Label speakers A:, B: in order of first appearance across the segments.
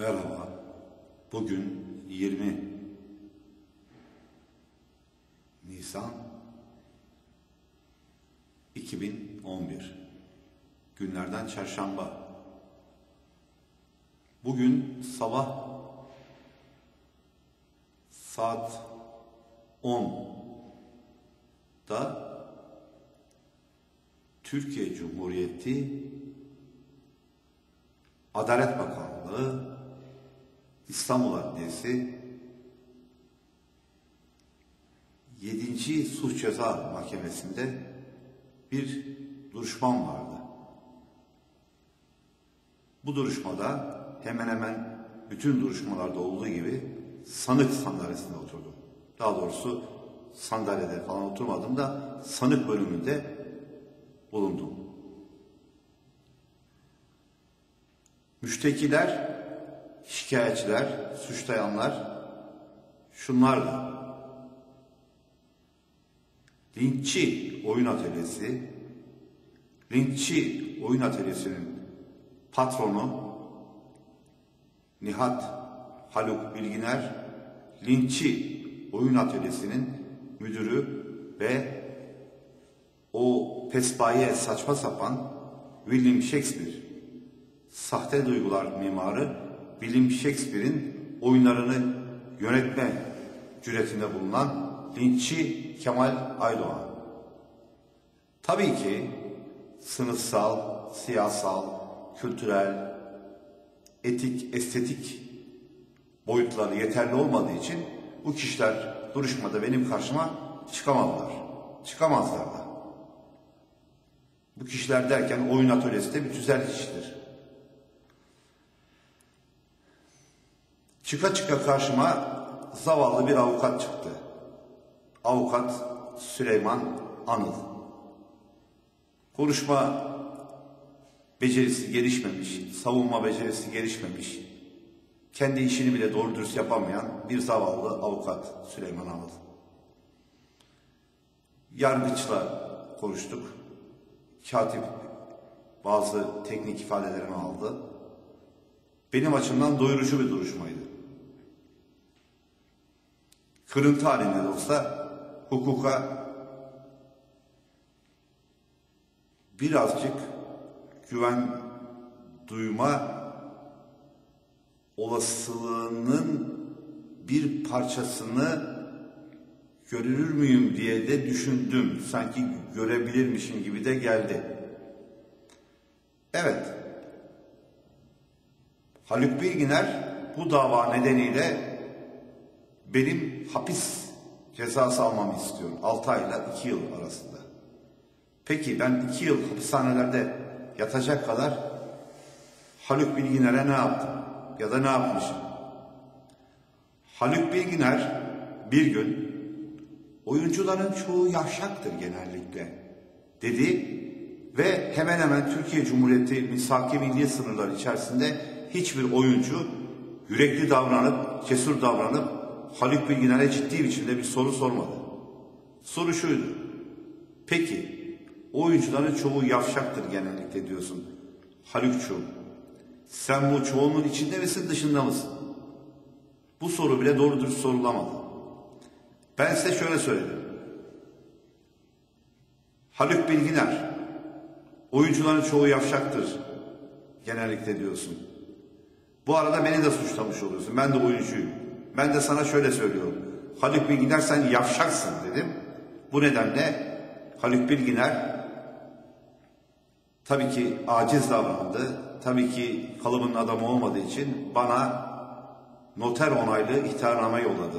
A: Merhaba. Bugün 20 Nisan 2011 günlerden çarşamba. Bugün sabah saat 10'da Türkiye Cumhuriyeti Adalet Bakanlığı İstanbul Adliyesi 7. Suç Ceza Mahkemesi'nde bir duruşmam vardı. Bu duruşmada hemen hemen bütün duruşmalarda olduğu gibi sanık sandalyesinde oturdum. Daha doğrusu sandalyede falan oturmadım da sanık bölümünde bulundum. Müştekiler, şikayetçiler, suçlayanlar şunlardı. Linççi oyun atölyesi, Linççi oyun atölyesinin patronu Nihat Haluk Bilginer, Linççi oyun atölyesinin müdürü ve o pespaye saçma sapan William Shakespeare sahte duygular mimarı William Shakespeare'in oyunlarını yönetme cüretinde bulunan linççi Kemal Aydoğan. Tabii ki sınıfsal, siyasal, kültürel, etik, estetik boyutları yeterli olmadığı için bu kişiler duruşmada benim karşıma çıkamadılar. Çıkamazlar da. Bu kişiler derken oyun atölyesi de bir tüzel kişidir. Çıka çıka karşıma zavallı bir avukat çıktı. Avukat Süleyman Anıl. Konuşma becerisi gelişmemiş, savunma becerisi gelişmemiş, kendi işini bile doğru dürüst yapamayan bir zavallı avukat Süleyman Anıl. Yargıçla konuştuk. Katip bazı teknik ifadelerimi aldı. Benim açımdan doyurucu bir duruşmaydı. Kırıntı halinde de olsa hukuka birazcık güven duyma olasılığının bir parçasını görür müyüm diye de düşündüm. Sanki görebilirmişim gibi de geldi. Evet. Haluk Bilginer bu dava nedeniyle benim hapis cezası almamı istiyor. 6 ayla 2 yıl arasında. Peki ben 2 yıl hapishanelerde yatacak kadar Haluk Bilginer'e ne yaptım? Ya da ne yapmışım? Haluk Bilginer bir gün oyuncuların çoğu yavşaktır genellikle dedi ve hemen hemen Türkiye Cumhuriyeti misaki milli sınırları içerisinde hiçbir oyuncu yürekli davranıp, cesur davranıp Haluk Bilginer'e ciddi biçimde bir soru sormadı. Soru şuydu. Peki oyuncuların çoğu yavşaktır genellikle diyorsun. Halukçuğum sen bu çoğunluğun içinde misin dışında mısın? Bu soru bile doğru dürüst sorulamadı. Ben size şöyle söyledim. Haluk Bilginer oyuncuların çoğu yavşaktır genellikle diyorsun. Bu arada beni de suçlamış oluyorsun. Ben de oyuncuyum. Ben de sana şöyle söylüyorum. Haluk Bilginer sen yavşaksın dedim. Bu nedenle Haluk Bilginer tabii ki aciz davrandı. Tabii ki kalıbının adamı olmadığı için bana noter onaylı ihtarname yolladı.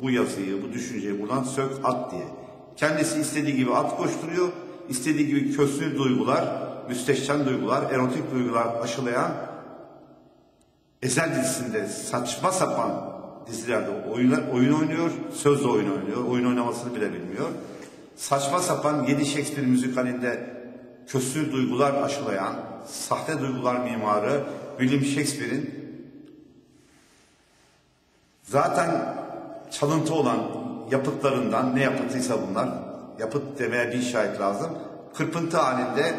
A: Bu yazıyı, bu düşünceyi buradan sök at diye. Kendisi istediği gibi at koşturuyor. istediği gibi kösnü duygular, müsteşen duygular, erotik duygular aşılayan Ezel dizisinde saçma sapan dizilerde oyunlar, oyun oynuyor, sözle oyun oynuyor, oyun oynamasını bile bilmiyor. Saçma sapan yedi Shakespeare müzikalinde kösür duygular aşılayan, sahte duygular mimarı William Shakespeare'in zaten çalıntı olan yapıtlarından ne yapıtıysa bunlar, yapıt demeye bir şahit lazım, kırpıntı halinde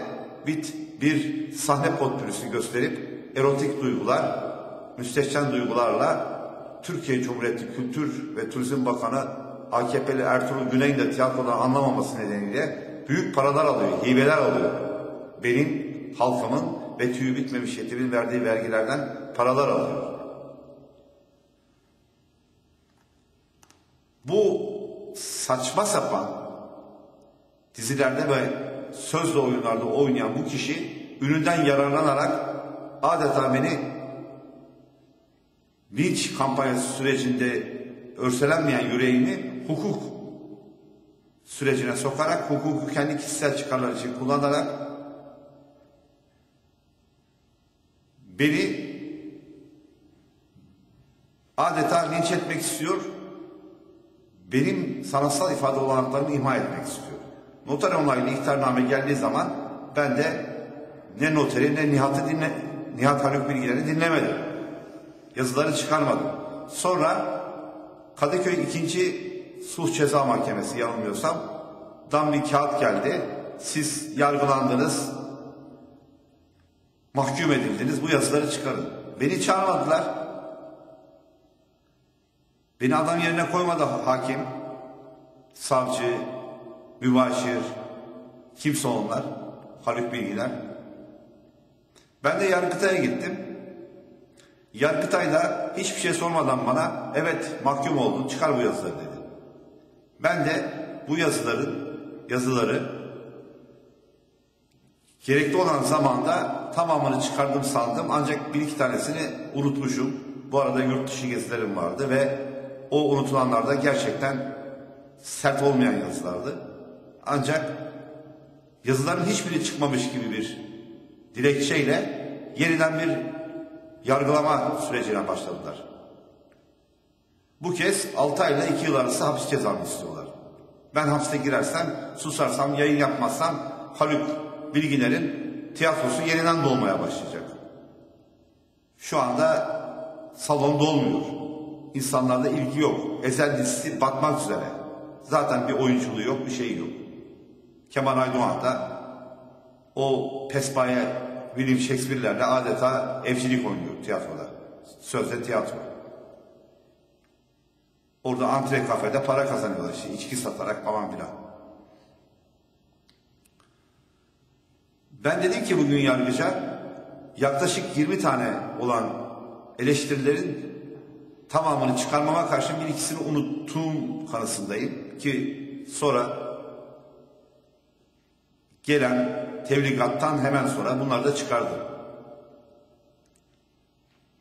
A: bit bir sahne potpürüsü gösterip erotik duygular, müstehcen duygularla Türkiye Cumhuriyeti Kültür ve Turizm Bakanı AKP'li Ertuğrul Güney'in de tiyatrodan anlamaması nedeniyle büyük paralar alıyor, hibeler alıyor. Benim, halkımın ve tüyü bitmemiş yetimin verdiği vergilerden paralar alıyor. Bu saçma sapan dizilerde ve sözlü oyunlarda oynayan bu kişi üründen yararlanarak adeta beni linç kampanyası sürecinde örselenmeyen yüreğimi hukuk sürecine sokarak, hukuku kendi kişisel çıkarlar için kullanarak beni adeta linç etmek istiyor, benim sanatsal ifade olanaklarımı imha etmek istiyor. Noter onaylı ihtarname geldiği zaman ben de ne noteri ne Nihat'ı dinle, Nihat Haluk bilgilerini dinlemedim. Yazıları çıkarmadım. Sonra Kadıköy 2. Sulh Ceza Mahkemesi yanılmıyorsam dan bir kağıt geldi. Siz yargılandınız, mahkum edildiniz, bu yazıları çıkarın. Beni çağırmadılar. Beni adam yerine koymadı hakim, savcı, mübaşir, kimse onlar, Haluk Bilgiler. Ben de Yargıtay'a gittim. Yargıtay da hiçbir şey sormadan bana evet mahkum oldun çıkar bu yazıları dedi. Ben de bu yazıların yazıları gerekli olan zamanda tamamını çıkardım sandım ancak bir iki tanesini unutmuşum. Bu arada yurt dışı gezilerim vardı ve o unutulanlar da gerçekten sert olmayan yazılardı. Ancak yazıların hiçbiri çıkmamış gibi bir dilekçeyle yeniden bir yargılama sürecine başladılar. Bu kez 6 ay ile 2 yıl arası hapis cezamı istiyorlar. Ben hapiste girersem, susarsam, yayın yapmazsam Haluk Bilginer'in tiyatrosu yeniden dolmaya başlayacak. Şu anda salon dolmuyor. İnsanlarda ilgi yok. Ezel dizisi batmak üzere. Zaten bir oyunculuğu yok, bir şey yok. Kemal Aydoğan da o pespaye William Shakespeare'lerle adeta evcilik oynuyor tiyatroda. Sözde tiyatro. Orada antre kafede para kazanıyorlar işte içki satarak falan filan. Ben dedim ki bugün yargıca yaklaşık 20 tane olan eleştirilerin tamamını çıkarmama karşın bir ikisini unuttuğum kanısındayım ki sonra gelen tebligattan hemen sonra bunları da çıkardım.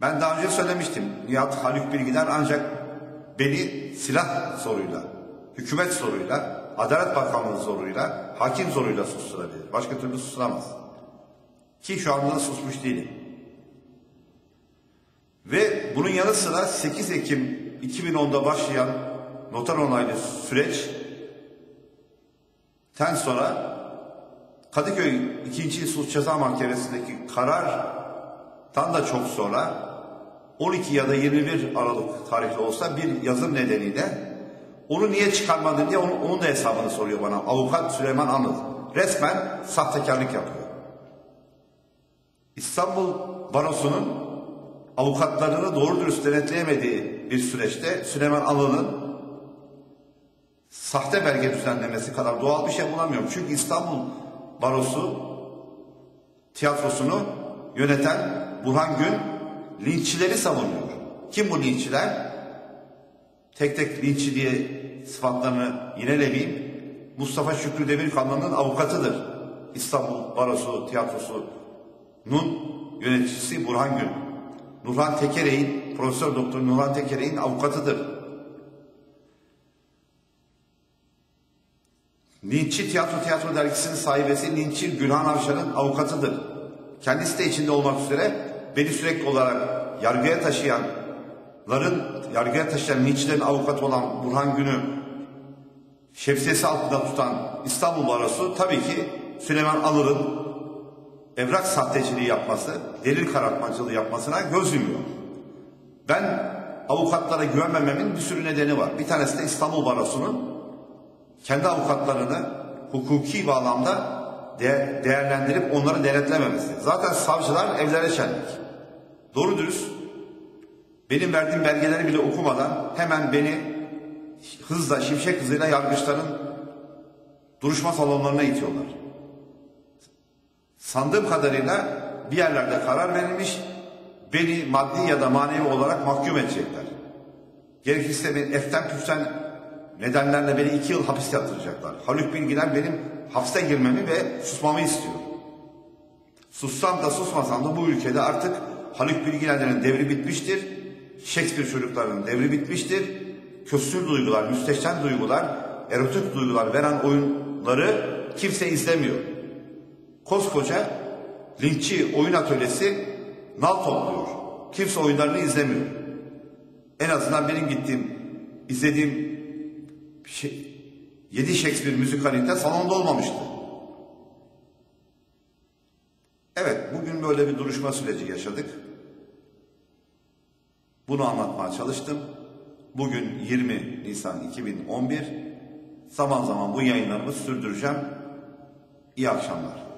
A: Ben daha önce söylemiştim. Nihat Haluk Bilgiler ancak beni silah zoruyla, hükümet zoruyla, Adalet Bakanlığı zoruyla, hakim zoruyla susturabilir. Başka türlü susturamaz. Ki şu anda da susmuş değilim. Ve bunun yanı sıra 8 Ekim 2010'da başlayan noter onaylı süreç ten sonra Kadıköy 2. Sulh Ceza Mahkemesi'ndeki karardan da çok sonra 12 ya da 21 Aralık tarihli olsa bir yazım nedeniyle onu niye çıkarmadın diye onun, onun da hesabını soruyor bana. Avukat Süleyman Anıl. Resmen sahtekarlık yapıyor. İstanbul Barosu'nun avukatlarını doğru dürüst denetleyemediği bir süreçte Süleyman Anıl'ın sahte belge düzenlemesi kadar doğal bir şey bulamıyorum. Çünkü İstanbul Barosu tiyatrosunu yöneten Burhan Gün linççileri savunuyor. Kim bu linççiler? Tek tek linççi diye sıfatlarını yinelemeyeyim. Mustafa Şükrü Demirkanlı'nın avukatıdır. İstanbul Barosu Tiyatrosu'nun yöneticisi Burhan Gün. Nurhan Tekere'in, Profesör Doktor Nurhan Tekere'in avukatıdır. Linççi Tiyatro Tiyatro dergisinin sahibesi Linççi Gülhan Avşar'ın avukatıdır. Kendisi de içinde olmak üzere beni sürekli olarak yargıya taşıyanların, yargıya taşıyan linççilerin avukatı olan Burhan Gün'ü şemsiyesi altında tutan İstanbul Barosu tabii ki Süleyman Alır'ın evrak sahteciliği yapması, delil karartmacılığı yapmasına göz yumuyor. Ben avukatlara güvenmememin bir sürü nedeni var. Bir tanesi de İstanbul Barosu'nun kendi avukatlarını hukuki bağlamda de değerlendirip onları denetlememesi. Zaten savcılar evlere şenlik. Doğru dürüst Benim verdiğim belgeleri bile okumadan hemen beni hızla, şimşek hızıyla yargıçların duruşma salonlarına itiyorlar. Sandığım kadarıyla bir yerlerde karar verilmiş, beni maddi ya da manevi olarak mahkum edecekler. Gerekirse beni eften püften nedenlerle beni iki yıl hapis yatıracaklar. Haluk Bilginer benim hapse girmemi ve susmamı istiyor. Sussam da susmasam da bu ülkede artık Haluk Bilginer'lerin devri bitmiştir. Shakespeare çocuklarının devri bitmiştir. Köstür duygular, müsteşen duygular, erotik duygular veren oyunları kimse izlemiyor. Koskoca linççi oyun atölyesi nal topluyor. Kimse oyunlarını izlemiyor. En azından benim gittiğim, izlediğim şey, 7 Shakespeare müzikalinde salonda olmamıştı. Evet, bugün böyle bir duruşma süreci yaşadık. Bunu anlatmaya çalıştım. Bugün 20 Nisan 2011. Zaman zaman bu yayınlarımı sürdüreceğim. İyi akşamlar.